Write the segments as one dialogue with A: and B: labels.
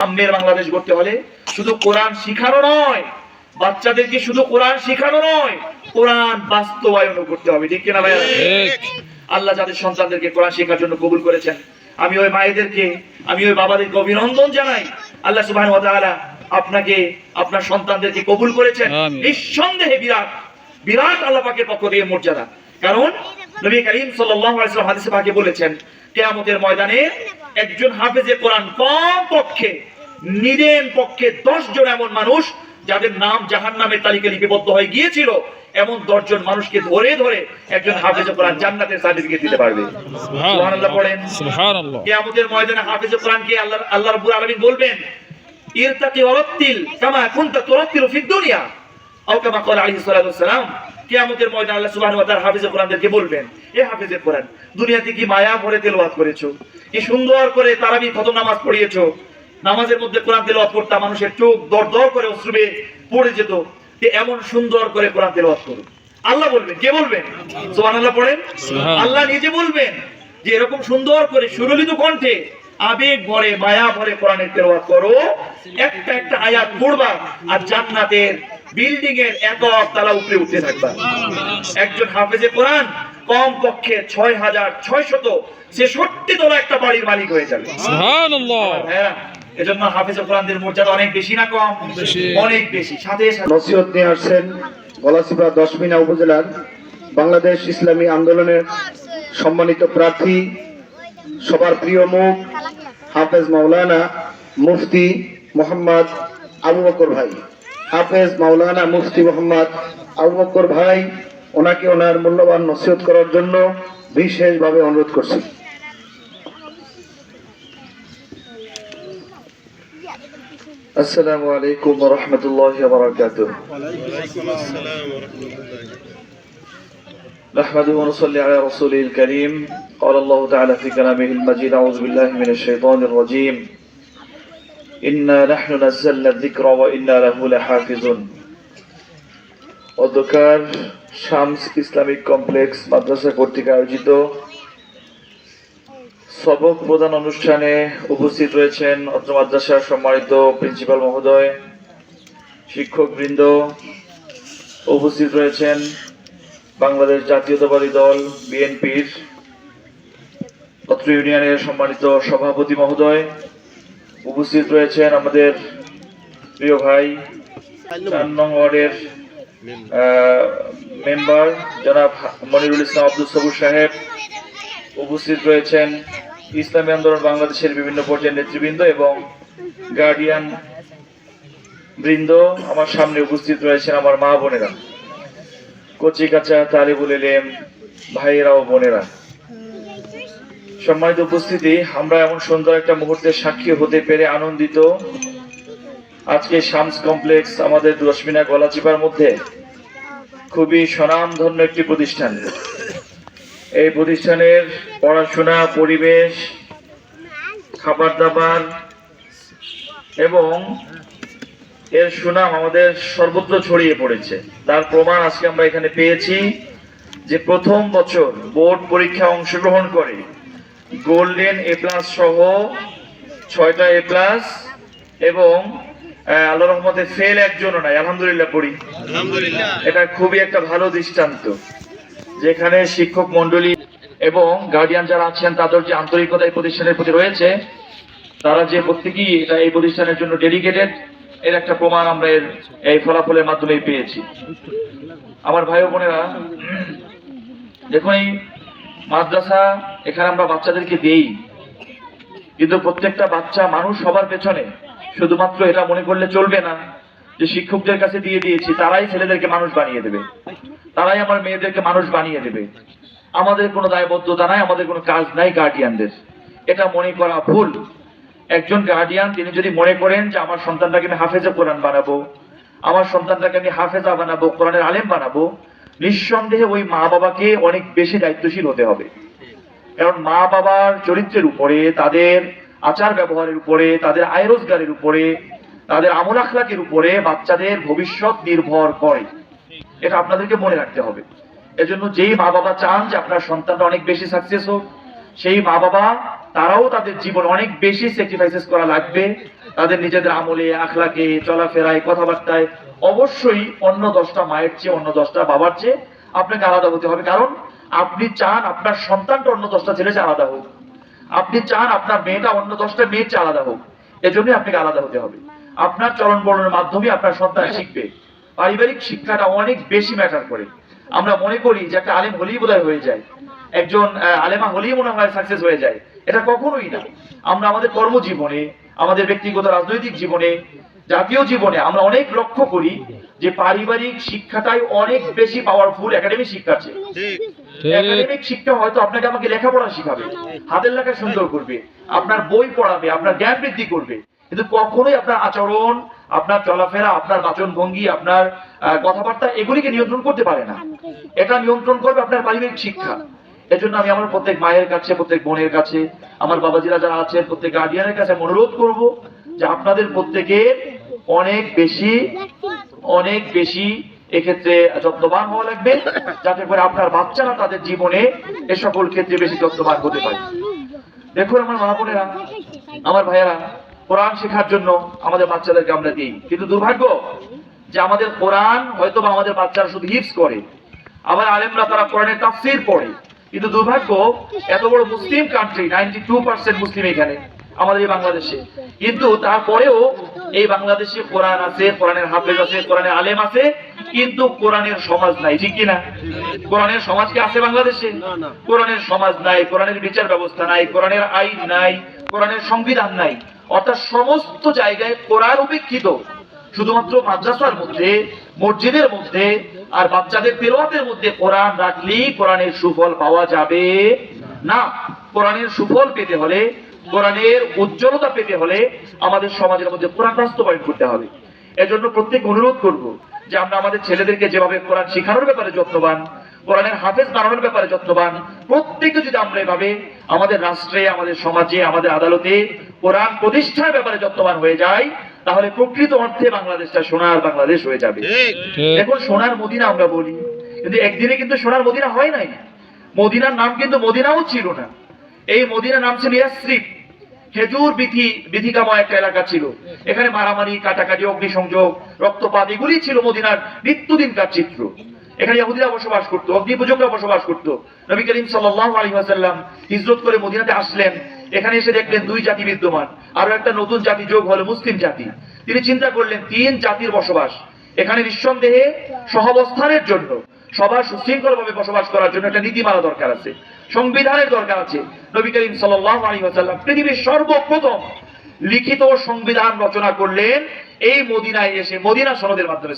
A: সামনের বাংলাদেশ গড়তে হলে শুধু কোরআন শিখানো নয় বাচ্চাদেরকে শুধু কোরআন শিখানো নয় কোরআন বাস্তবায়ন করতে হবে। ঠিক কিনা ভাই আল্লাহ যাদের সন্তানদেরকে কোরআন শেখার জন্য কবুল করেছেন আমি ওই মায়েদেরকে আমি ওই বাবাদেরকে অভিনন্দন জানাই। আল্লাহ তাআলা আপনাকে আপনার সন্তানদেরকে কবুল করেছেন। নিঃসন্দেহে বিরাট বিরাট আল্লাহ পাকের পক্ষ থেকে মর্যাদা। কারণ নবী করিম ওয়াসাল্লাম হাদিসে পাকে বলেছেন কিয়ামতের ময়দানে একজন হাফেজে কোরআন কম পক্ষে নিদেন পক্ষে 10 জন এমন মানুষ যাদের নাম জাহান্নামের তালিকা লিপিবদ্ধ হয়ে গিয়েছিল এমন 10 জন মানুষকে ধরে ধরে একজন হাফেজে কোরআন জান্নাতের সার্টিফিকেট দিতে পারবে। সুবহানাল্লাহ। পড়েন।
B: সুবহানাল্লাহ।
A: কিয়ামতের ময়দানে হাফেজ কোরআনকে আল্লাহ আল্লাহ রাব্বুল আলামিন বলবেন ইরতাকি ওয়ারাত্তিল কামা কুনতা তুরাত্তিলু ফিদ দুনিয়া। আও কামা ক্বালা আলাইহিস সালাতু ওয়াসসালাম কিয়ামতের ময়দানে আল্লাহ সুবহানাহু ওয়া তাআলা হাফেজ কোরআনদেরকে বলবেন এ হাফেজ কোরআন দুনিয়াতে কি মায়া ভরে তেলাওয়াত করেছ? কি সুন্দর করে তারাবি খতম নামাজ পড়িয়েছো? নামাজের মধ্যে কোরআন তেলাওয়াত করতে মানুষের চোখ দরদর করে অশ্রুবে পড়ে যেত যে এমন সুন্দর করে কোরআন তেলাওয়াত করো আল্লাহ বলবেন কে বলবেন? সুবহানাল্লাহ পড়েন? আল্লাহ নিজে বলবেন যে এরকম সুন্দর করে সুরলিত কণ্ঠে আবেগ ভরে মায়া ভরে কোরআনের তেলাওয়াত করো। একটা একটা আয়াত পড়বা আর জান্নাতের বিল্ডিং এর একক তালা উপরে উঠতে থাকবা। একজন হাফেজে কোরআন কম পক্ষে ছয় হাজার ছয় শত ছেষট্টি তলা একটা বাড়ির মালিক হয়ে যাবে। হ্যাঁ। এজন্য হাফেজে কোরআনদের মর্যাদা অনেক বেশি না কম? অনেক বেশি। সাথে সাথে
C: নসিহত নিয়ে আসছেন গলাচিপা দশমিনা উপজেলার বাংলাদেশ ইসলামী আন্দোলনের সম্মানিত প্রার্থী সবার প্রিয় মুখ হাফেজ মাওলানা মুফতি মোহাম্মদ আবু বকর ভাই। হাফেজ মাওলানা মুফতি মোহাম্মদ আবু বকর ভাই ওনাকে ওনার মূল্যবান নসিহত করার জন্য বিশেষভাবে অনুরোধ করছি। আসসালামু আলাইকুম রহমতুল্লাহ বারাকাতুহ نحمده ونصلي على رسوله الكريم قال الله تعالى في كلامه المجيد أعوذ بالله من الشيطان الرجيم إنا نحن نزلنا الذكر وإنا له لحافظون অধ্যকার শামস ইসলামিক কমপ্লেক্স মাদ্রাসা কর্তৃক আয়োজিত সবক প্রদান অনুষ্ঠানে উপস্থিত রয়েছেন অত্র মাদ্রাসার সম্মানিত প্রিন্সিপাল মহোদয়, শিক্ষকবৃন্দ, উপস্থিত রয়েছেন বাংলাদেশ জাতীয়তাবাদী দল, বিএনপির অত্র ইউনিয়নের সম্মানিত সভাপতি মহোদয়, উপস্থিত রয়েছেন আমাদের প্রিয় ভাই, চার নং ওয়ার্ডের মেম্বার জনাব মনিরুল ইসলাম আব্দুল সবুর সাহেব, উপস্থিত রয়েছেন ইসলামী আন্দোলন বাংলাদেশের বিভিন্ন পর্যায়ের নেতৃবৃন্দ এবং গার্ডিয়ান বৃন্দ আমার সামনে উপস্থিত রয়েছেন আমার মা বোনেরা কচি কাচা তালিবুল এলেম ভাইয়েরা ও বোনেরা। সম্মানিত উপস্থিতি, আমরা এমন সুন্দর একটা মুহূর্তের সাক্ষী হতে পেরে আনন্দিত। আজকে শামস কমপ্লেক্স আমাদের দশমিনা গলাচিপার মধ্যে খুবই স্বনামধন্য একটি প্রতিষ্ঠান। এই প্রতিষ্ঠানের পড়াশোনা পরিবেশ খাবার দাবার এবং এর সুনাম আমাদের সর্বত্র ছড়িয়ে পড়েছে। তার প্রমাণ আজকে আমরা এখানে পেয়েছি যে প্রথম বছর বোর্ড পরীক্ষা অংশগ্রহণ করে গোল্ডেন এ প্লাস সহ ছয়টা এ প্লাস এবং আল্লাহ রহমতে ফেল একজনও নাই আলহামদুলিল্লাহ পড়ি। এটা খুবই একটা ভালো দৃষ্টান্ত। যেখানে শিক্ষক মন্ডলী এবং গার্ডিয়ান যারা আছেন, তাদের যে আন্তরিকতা এই প্রতিষ্ঠানের প্রতি রয়েছে, তারা যে প্রত্যেকেই এটা এই প্রতিষ্ঠানের জন্য ডেডিকেটেড এর একটা প্রমাণ আমরা এর এই ফলাফলের মাধ্যমে পেয়েছি। আমার ভাই বোনেরা, দেখুন এই মাদ্রাসা এখানে আমরা বাচ্চাদেরকে দেই, কিন্তু প্রত্যেকটা বাচ্চা মানুষ সবার পেছনে, শুধুমাত্র এটা মনে করলে চলবে না যে শিক্ষকদের কাছে দিয়ে দিয়েছি, তারাই ছেলেদেরকে মানুষ বানিয়ে দেবে। তারাই আমার মেয়েদেরকে মানুষ বানিয়ে দেবে। আমাদের কোনো দায়বদ্ধতা নাই, আমাদের কোনো কাজ নাই গার্ডিয়ানদের এটা মনে করা ভুল। একজন গার্ডিয়ান তিনি যদি মনে করেন যে আমার সন্তানটাকে আমি হাফেজে কোরআন বানাবো, আমার সন্তানটাকে আমি হাফেজা বানাবো, কোরআনের আলেম বানাবো, নিঃসন্দেহে ওই মা বাবাকে অনেক বেশি দায়িত্বশীল হতে হবে। কারণ মা বাবার চরিত্রের উপরে, তাদের আচার ব্যবহারের উপরে, তাদের আয় রোজগারের উপরে, তাদের আমল আখলাকের উপরে বাচ্চাদের ভবিষ্যৎ নির্ভর করে। এটা আপনাদেরকে মনে রাখতে হবে। এজন্য যেই মা বাবা চান যে আপনার সন্তানটা অনেক বেশি সাকসেস হোক, সেই মা বাবা তারাও তাদের জীবন অনেক বেশি স্যাক্রিফাইসেস করা লাগবে। তাদের নিজেদের আমলে, আখলাকে, চলাফেরায়, কথাবার্তায় অবশ্যই অন্য দশটা মায়ের চেয়ে, অন্য দশটা বাবার চেয়ে আপনাকে আলাদা হতে হবে। কারণ আপনি চান আপনার সন্তানটা অন্য দশটা ছেলে চেয়ে আলাদা হোক। আপনি চান আপনার মেয়েটা অন্য দশটা মেয়ের চেয়ে আলাদা হোক। এজন্যই আপনাকে আলাদা হতে হবে। আপনার চলন বলনের মাধ্যমে আপনার সন্তান শিখবে। পারিবারিক শিক্ষাটা অনেক বেশি ম্যাটার করে। আমরা মনে করি যে একটা আলেম হলেই বোধহয় হয়ে যায়। একজন আলেমা হলেই মনে হয় সাকসেস হয়ে যায়। এটা কখনোই না। আমরা আমাদের কর্মজীবনে আমাদের ব্যক্তিগত রাজনৈতিক জীবনে জাতীয় জীবনে আমরা অনেক লক্ষ্য করি যে পারিবারিক শিক্ষাটাই অনেক বেশি পাওয়ারফুল একাডেমিক শিক্ষা চেয়ে একাডেমিক শিক্ষা হয়তো আপনাকে আমাকে লেখাপড়া শিখাবে হাতের লেখা সুন্দর করবে আপনার বই পড়াবে আপনার জ্ঞান বৃদ্ধি করবে কিন্তু কখনোই আপনার আচরণ আপনার চলাফেরা, আপনার বাচন ভঙ্গি আপনার কথাবার্তা এগুলিকে নিয়ন্ত্রণ করতে পারে না। এটা নিয়ন্ত্রণ করবে আপনার পারিবারিক শিক্ষা। এজন্য আমি আমার প্রত্যেক মায়ের কাছে, প্রত্যেক বোনের কাছে, আমার বাবাজিরা যারা আছেন, প্রত্যেক গার্ডিয়ানের কাছে অনুরোধ করব যে আপনাদের প্রত্যেকের অনেক বেশি অনেক বেশি এক্ষেত্রে যত্নবান হওয়া লাগবে, যাতে করে আপনার বাচ্চারা তাদের জীবনে এ সকল ক্ষেত্রে বেশি যত্নবান হতে পারে। দেখুন আমার মা বোনেরা, আমার ভাইয়েরা কোরআন শেখার জন্য আমাদের বাচ্চাদেরকে আমরা দিই। কিন্তু দুর্ভাগ্য যে আমাদের কোরআন হয়তো বা আমাদের বাচ্চারা শুধু হিপস করে আবার আলেমরা তারা কোরআনের তাফসির পড়ে। কিন্তু দুর্ভাগ্য এত বড় Muslim country ninety two percent Muslim এখানে আমাদের এই বাংলাদেশে। কিন্তু তারপরেও এই বাংলাদেশে কোরআন আছে কোরআনের হাফেজ আছে কোরআনের আলেম আছে কিন্তু কোরআনের সমাজ নাই ঠিক কিনা? কোরআনের সমাজ কি আছে বাংলাদেশে? কোরআনের সমাজ নাই কোরআনের বিচার ব্যবস্থা নাই কোরআনের আইন নাই কোরআনের সংবিধান নাই। অর্থাৎ সমস্ত জায়গায় কোরআন উপেক্ষিত। শুধুমাত্র মাদ্রাসার মধ্যে, মসজিদের মধ্যে আর বাচ্চাদের তেলাওয়াতের মধ্যে কোরআন রাখলেই কোরআনের সুফল পাওয়া যাবে না। কোরআনের সুফল পেতে হলে, কোরআনের উজ্জ্বলতা পেতে হলে আমাদের সমাজের মধ্যে কোরআন বাস্তবায়ন করতে হবে। এজন্য প্রত্যেক অনুরোধ করব যে আমরা আমাদের ছেলেদেরকে যেভাবে কোরআন শেখানোর ব্যাপারে যত্নবান কোরআনের হাফেজ বানানোর ব্যাপারে যত্নবান। প্রত্যেকে যদি আমরা এভাবে আমাদের রাষ্ট্রে আমাদের সমাজে আমাদের আদালতে কোরআন প্রতিষ্ঠার ব্যাপারে যত্নবান হয়ে যায় তাহলে প্রকৃত অর্থে বাংলাদেশটা সোনার বাংলাদেশ হয়ে যাবে। এখন সোনার মদিনা আমরা বলি। কিন্তু একদিনে কিন্তু সোনার মদিনা হয় নাই। মদিনার নাম কিন্তু মদিনাও ছিল না। এই মদিনার নাম ছিল ইয়াসরিফ খেজুর বিধি বিধিকাময় একটা এলাকা ছিল। এখানে মারামারি কাটাকাটি অগ্নিসংযোগ রক্তপাত এগুলি ছিল মদিনার নিত্যদিনকার চিত্র। এখানে ইহুদিরা বসবাস করতো, অগ্নিপূজকরা বসবাস করতো। নবী করিম সাল্লাল্লাহু আলাইহি ওয়াসাল্লাম হিজরত করে মদিনাতে আসলেন। এখানে এসে দেখলেন দুই জাতি বিদ্যমান আরও একটা নতুন জাতি যোগ হলো মুসলিম জাতি। তিনি চিন্তা করলেন, তিন জাতির বসবাস, এখানে নিঃসন্দেহে সহাবস্থানের জন্য, সবার সুশৃঙ্খল ভাবে বসবাস করার জন্য একটা নীতিমালা দরকার আছে, সংবিধানের দরকার আছে। নবী করিম সাল্লাল্লাহু আলাইহি ওয়াসাল্লাম পৃথিবীর সর্বপ্রথম লিখিত সংবিধান রচনা করলেন এই মদিনায় এসে মদিনা সনদের মাধ্যমে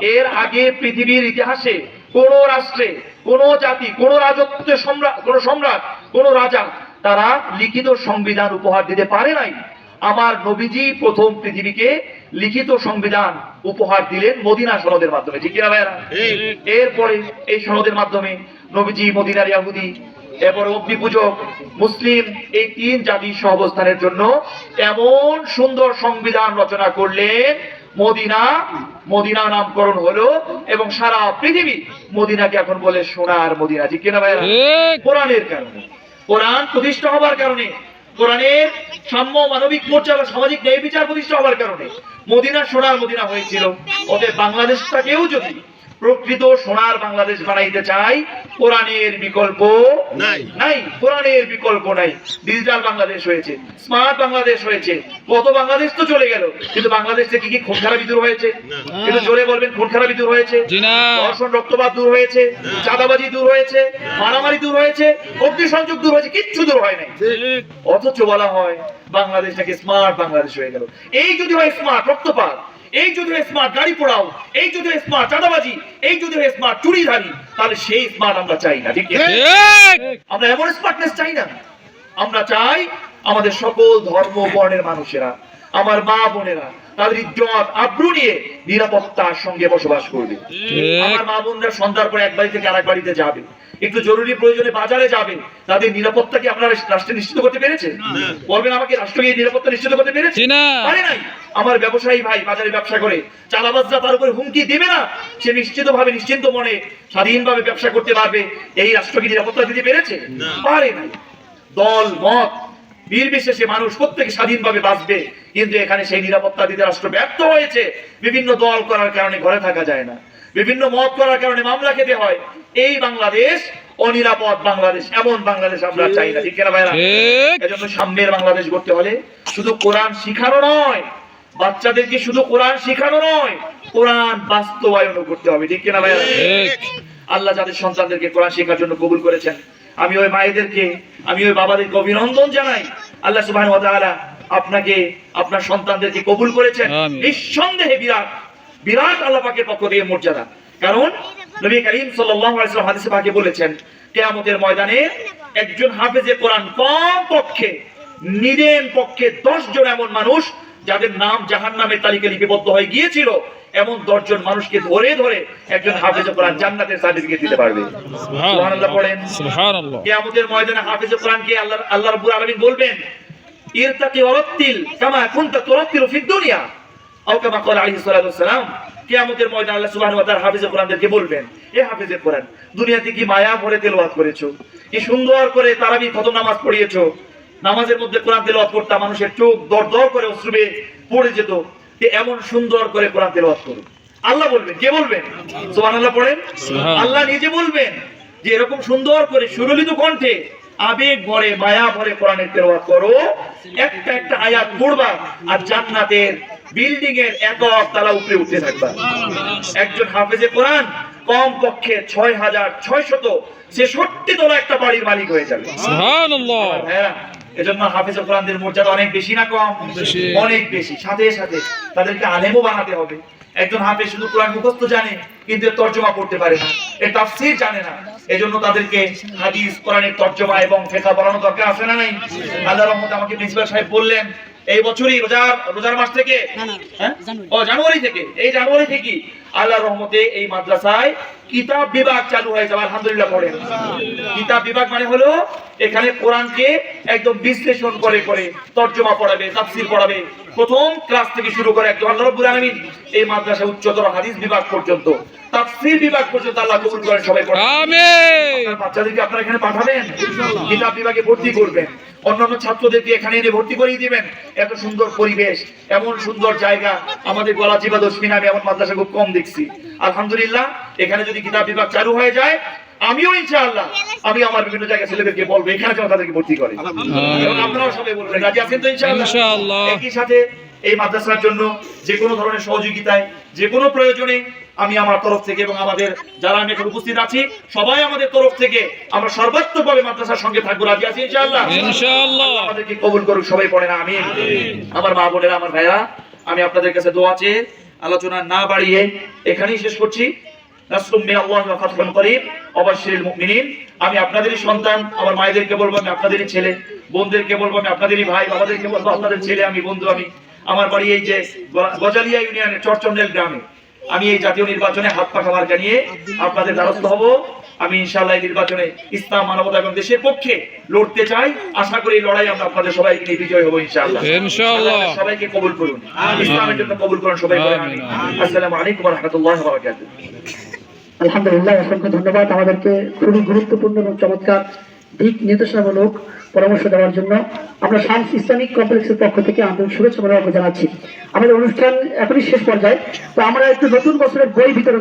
C: এর আগে পৃথিবীর ইতিহাসে কোন রাষ্ট্রে কোন জাতি কোন রাজত্ব সম্রাট কোন সম্রাট কোন রাজা তারা লিখিত সংবিধান উপহার দিতে পারে নাই। আমার নবীজি প্রথম পৃথিবীকে লিখিত সংবিধান উপহার দিলেন মদিনা সনদের মাধ্যমে ঠিক কিনা ভাইয়েরা? এরপরে এই সনদের মাধ্যমে নবীজি মদিনার ইয়াহুদি এরপরে অগ্নি পূজক মুসলিম এই তিন জাতির সহাবস্থানের জন্য এমন সুন্দর সংবিধান রচনা করলেন। মদিনা মদিনা নামকরণ হলো এবং সারা পৃথিবী মদিনাকে এখন বলে সোনার মদিনা। ঠিক কিনা ভাইয়েরা? কোরআনের কারণে। কোরআন প্রতিষ্ঠা হবার কারণে কোরআনের সাম্য মানবিক মর্যাদা সামাজিক ন্যায় বিচার প্রতিষ্ঠা হবার কারণে মদিনা সোনার মদিনা হয়েছিল। ওদের বাংলাদেশটাকেও যদি প্রকৃত সোনার বাংলাদেশ বানাইতে চাই কোরআনের বিকল্প
B: নাই।
C: নাই। কোরআনের বিকল্প নাই। ডিজিটাল বাংলাদেশ হয়েছে স্মার্ট বাংলাদেশ হয়েছে। কত বাংলাদেশ তো চলে গেল কিন্তু বাংলাদেশ থেকে কি খুন খারাপি দূর হয়েছে? কিন্তু জোরে বলবেন খুন খারাপি দূর হয়েছে?
D: জি
C: ধর্ষণ রক্তপাত দূর হয়েছে? চাঁদাবাজি দূর হয়েছে? মারামারি দূর হয়েছে? অগ্নিসংযোগ দূর হয়েছে? কিচ্ছু দূর হয় নাই। অথচ বলা হয় বাংলাদেশটাকে স্মার্ট বাংলাদেশ হয়ে গেল। এই যদি হয় স্মার্ট রক্তপাত এই যদি স্মার্ট গাড়ি পোড়াও এই যদি স্মার্ট চাঁদাবাজি এই যদি স্মার্ট চুরিধারি তাহলে সেই স্মার্ট আমরা চাই না ঠিক। আমরা এমন স্মার্টনেস চাই না। আমরা চাই আমাদের সকল ধর্ম বর্ণের মানুষেরা আমার মা বোনেরা তাদের ইজ্জত আব্রু নিয়ে নিরাপত্তার সঙ্গে বসবাস করবে। আমার মা বোনরা সন্ধ্যার পরে এক বাড়ি থেকে আরেক বাড়িতে যাবে। একটু জরুরি প্রয়োজনে বাজারে যাবে। তাদের নিরাপত্তা কি আপনারা রাষ্ট্রে নিশ্চিত করতে পেরেছে বলবেন আমাকে রাষ্ট্রকে নিরাপত্তা নিশ্চিত করতে পেরেছে? পারে নাই। আমার ব্যবসায়ী ভাই বাজারে ব্যবসা করে চালাবাজরা তার উপরে হুমকি দেবে না সে নিশ্চিত ভাবে নিশ্চিন্ত মনে স্বাধীনভাবে ব্যবসা করতে পারবে। এই রাষ্ট্রকে নিরাপত্তা দিতে পেরেছে? পারে নাই। দল মত নির্বিশেষে মানুষ প্রত্যেকে স্বাধীনভাবে বাঁচবে। কিন্তু এখানে সেই নিরাপত্তা দিতে রাষ্ট্র ব্যর্থ হয়েছে। বিভিন্ন দল করার কারণে ঘরে থাকা যায় না। বিভিন্ন মত করার কারণে মামলা খেতে হয়। এই বাংলাদেশ অনিরাপদ বাংলাদেশ এমন বাংলাদেশ আমরা চাই না। ঠিক কিনা ভাইরা? এজন্য সামনের বাংলাদেশ গড়তে হলে শুধু কোরআন শিখানো নয় বাচ্চাদেরকে শুধু কোরআন শিখানো নয় কোরআন বাস্তবায়ন করতে হবে ঠিক কিনা
A: ঠিক।
C: আল্লাহ যাদের সন্তানদেরকে কোরআন শেখার জন্য কবুল করেছেন আমি ওই মায়েদেরকে আমি ওই বাবাদেরকে অভিনন্দন জানাই। আল্লাহ তাআলা আপনাকে আপনার সন্তানদেরকে কবুল করেছেন। নিঃসন্দেহে বিরাট বিরাট আল্লাহ পাকের পক্ষ থেকে মর্যাদা। কারণ নবী করিম আলাইহি হাদিসে পাকে বলেছেন কিয়ামতের ময়দানে একজন হাফেজে কোরআন কম পক্ষে নিদেন পক্ষে 10 জন এমন মানুষ যাদের নাম জাহান্নামের তালিকায় লিপিবদ্ধ হয়ে গিয়েছিল এমন 10 জন মানুষকে ধরে ধরে একজন হাফেজে কোরআন জান্নাতের সার্টিফিকেট দিতে পারবে। সুবহানাল্লাহ। পড়েন।
A: সুবহানাল্লাহ।
C: কিয়ামতের ময়দানে হাফেজে কোরআনকে আল্লাহ আল্লাহ রাব্বুল আলামিন বলবেন ইরতাকি ওয়ারাত্তিল কামা কুনতা তুরাত্তিলু ফিদ দুনিয়া। আও কামা ক্বালা আলাইহিস সালাতু ওয়াসসালাম কিয়ামতের ময়দানে আল্লাহ সুবহানাহু ওয়া তাআলা হাফেজে কোরআনদেরকে বলবেন এ হাফেজে কোরআন দুনিয়াতে কি মায়া ভরে তেলাওয়াত করেছ? কি সুন্দর করে তারাবি খতম নামাজ পড়িয়েছো? নামাজের মধ্যে কোরআন তেলাওয়াত করতা মানুষের চোখ দর দর করে অশ্রুবে পড়ে যেত যে এমন সুন্দর করে কোরআন তেলাওয়াত করো আল্লাহ বলবেন কে বলবেন? সুবহানাল্লাহ পড়েন? আল্লাহ নিজে বলবেন যে এরকম সুন্দর করে সুরলিত কণ্ঠে আবেগ ভরে মায়া ভরে কোরআনের তেলাওয়াত করো। একটা একটা আয়াত পড়বা আর জান্নাতের বিল্ডিং এর একক তালা উপরে উঠতে থাকবা। একজন হাফেজে কোরআন কম পক্ষে ছয় হাজার ছয় শত ছেষট্টি তলা একটা বাড়ির মালিক হয়ে যাবে। হ্যাঁ। এজন্য হাফেজ কোরআনদের মর্যাদা অনেক বেশি না কম? অনেক বেশি। সাথে সাথে তাদেরকে আলেমও বানাতে হবে। একজন হাফেজ শুধু কোরআন মুখস্থ জানে কিন্তু তর্জমা করতে পারে না। এর তাফসীর জানে না। এজন্য তাদেরকে হাদিস কোরআনের তর্জমা এবং ফিকহ পড়ানো দরকার আছে না নাই? আল্লাহর রহমতে আমাকে প্রিন্সিপাল সাহেব বললেন এই বছরই রোজার রোজার মাস থেকে? হ্যাঁ? ও জানুয়ারি থেকে। এই জানুয়ারি থেকে আল্লাহর রহমতে এই মাদ্রাসায় কিতাব বিভাগ চালু হয়ে যাবে আলহামদুলিল্লাহ পড়েন কিতাব বিভাগ মানে হলো এখানে কোরআনকে একদম বিশ্লেষণ করে করে তর্জমা পড়াবে তাফসীর পড়াবে। প্রথম ক্লাস থেকে শুরু করে একদম আল্লাহ রাব্বুল আলামিন এই মাদ্রাসা উচ্চতর হাদিস বিভাগ পর্যন্ত তাফসীর বিভাগ পর্যন্ত আল্লাহ কবুল করেন সবাই পড়েন
A: আমিন।
C: আপনার বাচ্চাদেরকে আপনারা এখানে পাঠাবেন? কিতাব বিভাগে ভর্তি করবেন। অন্যান্য ছাত্রদেরকে এখানে এনে ভর্তি করিয়ে দিবেন। এত সুন্দর পরিবেশ এমন সুন্দর জায়গা। আমাদের গলাচিপা দশমিন আমি এমন মাদ্রাসা খুব কম দেখছি। আলহামদুলিল্লাহ এখানে যদি কিতাব বিভাগ চালু হয়ে যায় আমিও ইনশাআল্লাহ আমি আমার বিভিন্ন জায়গায় ছেলেদেরকে বলব এখানে যেন তাদেরকে ভর্তি করে। এবং আপনারাও সবাই বলবেন রাজি আছেন তো ইনশাআল্লাহ। একই সাথে এই মাদ্রাসার জন্য যে কোনো ধরনের সহযোগিতায় যে কোনো প্রয়োজনে আমি আমার তরফ থেকে এবং আমাদের যারা আমি এখানে উপস্থিত আছি সবাই আমাদের তরফ থেকে আমরা সর্বাত্মকভাবে মাদ্রাসার সঙ্গে থাকব রাজি আছি ইনশাআল্লাহ?
A: ইনশাআল্লাহ।
C: আমাদেরকে কবুল করুক সবাই পড়ে না আমি আমার মা বোনেরা আমার ভাইরা আমি আপনাদের কাছে দোয়া চেয়ে আলোচনা না বাড়িয়ে এখানেই শেষ করছি। আমি আপনাদেরই সন্তান আমার মায়েদেরকে বলব আমি আপনাদেরই ছেলে বোনদেরকে বলব আমি আপনাদেরই ভাই বাবাদেরকে বলব আপনাদের ছেলে আমি বন্ধু আমি। আমার বাড়ি এই যে গজালিয়া ইউনিয়নের চরচন্ডেল গ্রামে আমি এই জাতীয় নির্বাচনে হাত পাখা মার্কা নিয়ে আপনাদের দ্বারস্থ হব। আমি ইনশাআল্লাহ এই নির্বাচনে ইসলাম মানবতা এবং দেশের পক্ষে লড়তে চাই। আশা করি এই লড়াই আমরা আপনাদের সবাইকে নিয়ে বিজয় হব ইনশাআল্লাহ।
A: ইনশাআল্লাহ।
C: সবাইকে কবুল করুন। ইসলামের জন্য কবুল করুন সবাই আমিন। আসসালামু আলাইকুম ওয়া রাহমাতুল্লাহি ওয়া বারাকাতুহু।
D: আলহামদুলিল্লাহ অসংখ্য ধন্যবাদ। আমাদেরকে খুবই গুরুত্বপূর্ণ এবং চমৎকার দিক নির্দেশনামূলক পরামর্শ দেওয়ার জন্য আমরা শামস ইসলামিক কমপ্লেক্সের পক্ষ থেকে আন্তরিক শুভেচ্ছা জানাচ্ছি। আমাদের অনুষ্ঠান এখনই শেষ পর্যায়ে, তো আমরা একটু নতুন বছরের বই বিতরণ